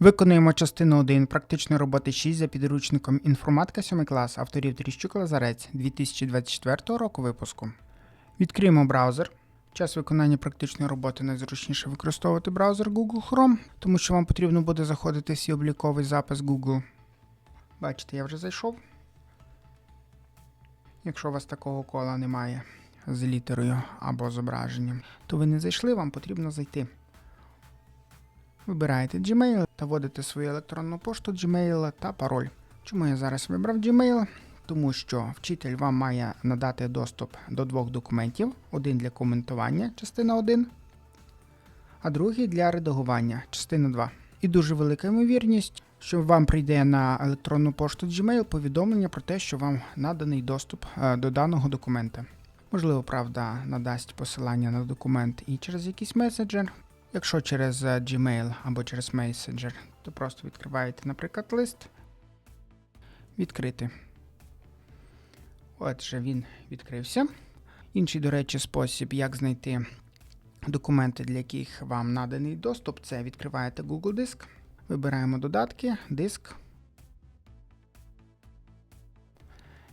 Виконуємо частину 1 практичної роботи 6 за підручником інформатика 7 клас авторів Тріщук Лазарець 2024 року випуску. Відкриємо браузер. Час виконання практичної роботи найзручніше використовувати браузер Google Chrome, тому що вам потрібно буде заходити в свій обліковий запис Google. Бачите, я вже зайшов. Якщо у вас такого кола немає з літерою або зображенням, то ви не зайшли, вам потрібно зайти. Вибираєте Gmail та вводите свою електронну пошту Gmail та пароль. Чому я зараз вибрав Gmail? Тому що вчитель вам має надати доступ до двох документів: один для коментування, частина 1, а другий для редагування, частина 2. І дуже велика ймовірність, що вам прийде на електронну пошту Gmail повідомлення про те, що вам наданий доступ е, до даного документа. Можливо, правда, надасть посилання на документ і через якийсь меседжер. Якщо через е, Gmail або через Messenger, то просто відкриваєте, наприклад, лист. Відкрити. Отже, він відкрився. Інший, до речі, спосіб, як знайти документи, для яких вам наданий доступ, це відкриваєте Google Диск, вибираємо додатки, диск.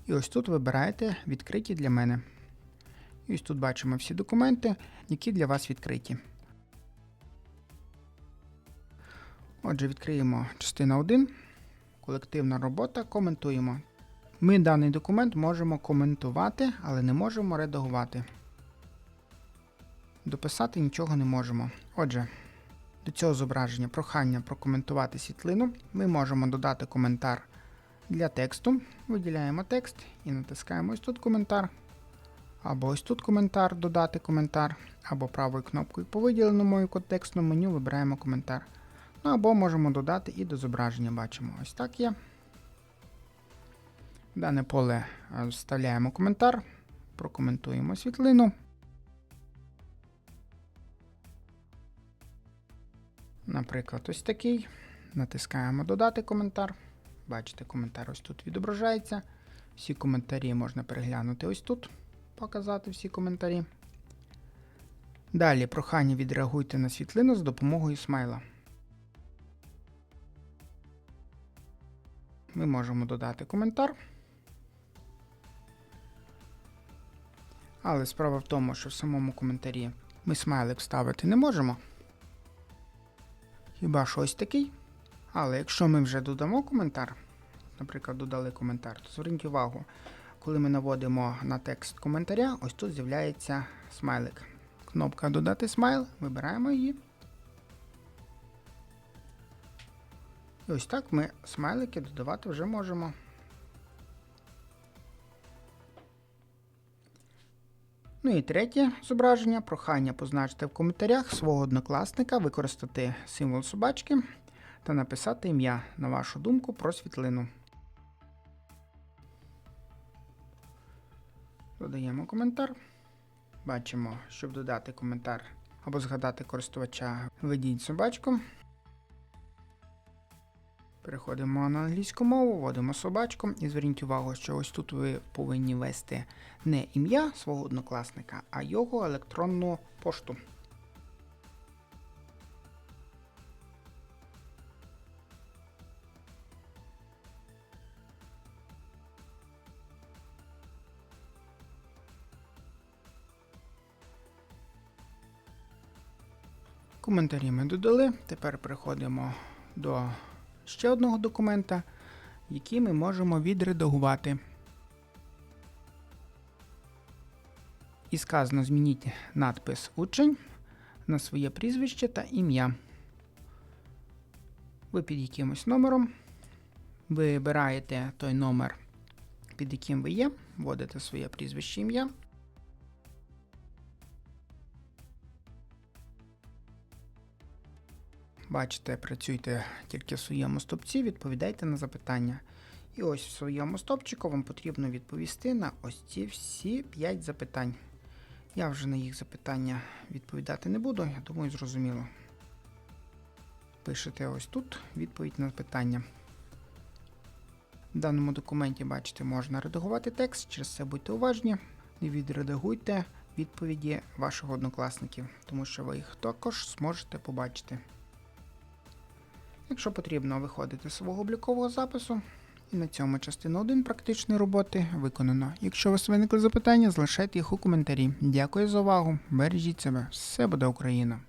І ось тут вибираєте відкриті для мене. І ось тут бачимо всі документи, які для вас відкриті. Отже, відкриємо частина 1. Колективна робота. Коментуємо. Ми даний документ можемо коментувати, але не можемо редагувати. Дописати нічого не можемо. Отже, до цього зображення прохання прокоментувати світлину. Ми можемо додати коментар для тексту. Виділяємо текст і натискаємо ось тут коментар. Або ось тут коментар, додати коментар, або правою кнопкою по виділеному контекстному меню вибираємо коментар. Ну або можемо додати і до зображення. Бачимо, ось так є. В дане поле е, вставляємо коментар, прокоментуємо світлину. Наприклад, ось такий. Натискаємо Додати коментар. Бачите, коментар ось тут відображається. Всі коментарі можна переглянути ось тут, показати всі коментарі. Далі прохання відреагуйте на світлину з допомогою смайла. Ми можемо додати коментар. Але справа в тому, що в самому коментарі ми смайлик вставити не можемо. Хіба що ось такий. Але якщо ми вже додамо коментар, наприклад, додали коментар, то зверніть увагу, коли ми наводимо на текст коментаря, ось тут з'являється смайлик. Кнопка Додати смайл, вибираємо її. І ось так ми смайлики додавати вже можемо. Ну і третє зображення. Прохання позначити в коментарях свого однокласника, використати символ собачки та написати ім'я, на вашу думку, про світлину. Додаємо коментар. Бачимо, щоб додати коментар або згадати користувача, введіть собачку. Переходимо на англійську мову, вводимо собачку і зверніть увагу, що ось тут ви повинні ввести не ім'я свого однокласника, а його електронну пошту. Коментарі ми додали. Тепер переходимо до ще одного документа, який ми можемо відредагувати. І сказано змініть надпис учень на своє прізвище та ім'я. Ви під якимось номером вибираєте той номер, під яким ви є, вводите своє прізвище ім'я. Бачите, працюйте тільки в своєму стопці, відповідайте на запитання. І ось в своєму стопчику вам потрібно відповісти на ось ці всі 5 запитань. Я вже на їх запитання відповідати не буду, я думаю, зрозуміло. Пишете ось тут відповідь на питання. В даному документі, бачите, можна редагувати текст, через це будьте уважні. Не відредагуйте відповіді ваших однокласників, тому що ви їх також зможете побачити. Якщо потрібно, виходити з свого облікового запису. І на цьому частина 1 практичної роботи виконано. Якщо у вас виникли запитання, залишайте їх у коментарі. Дякую за увагу. Бережіть себе. Все буде Україна!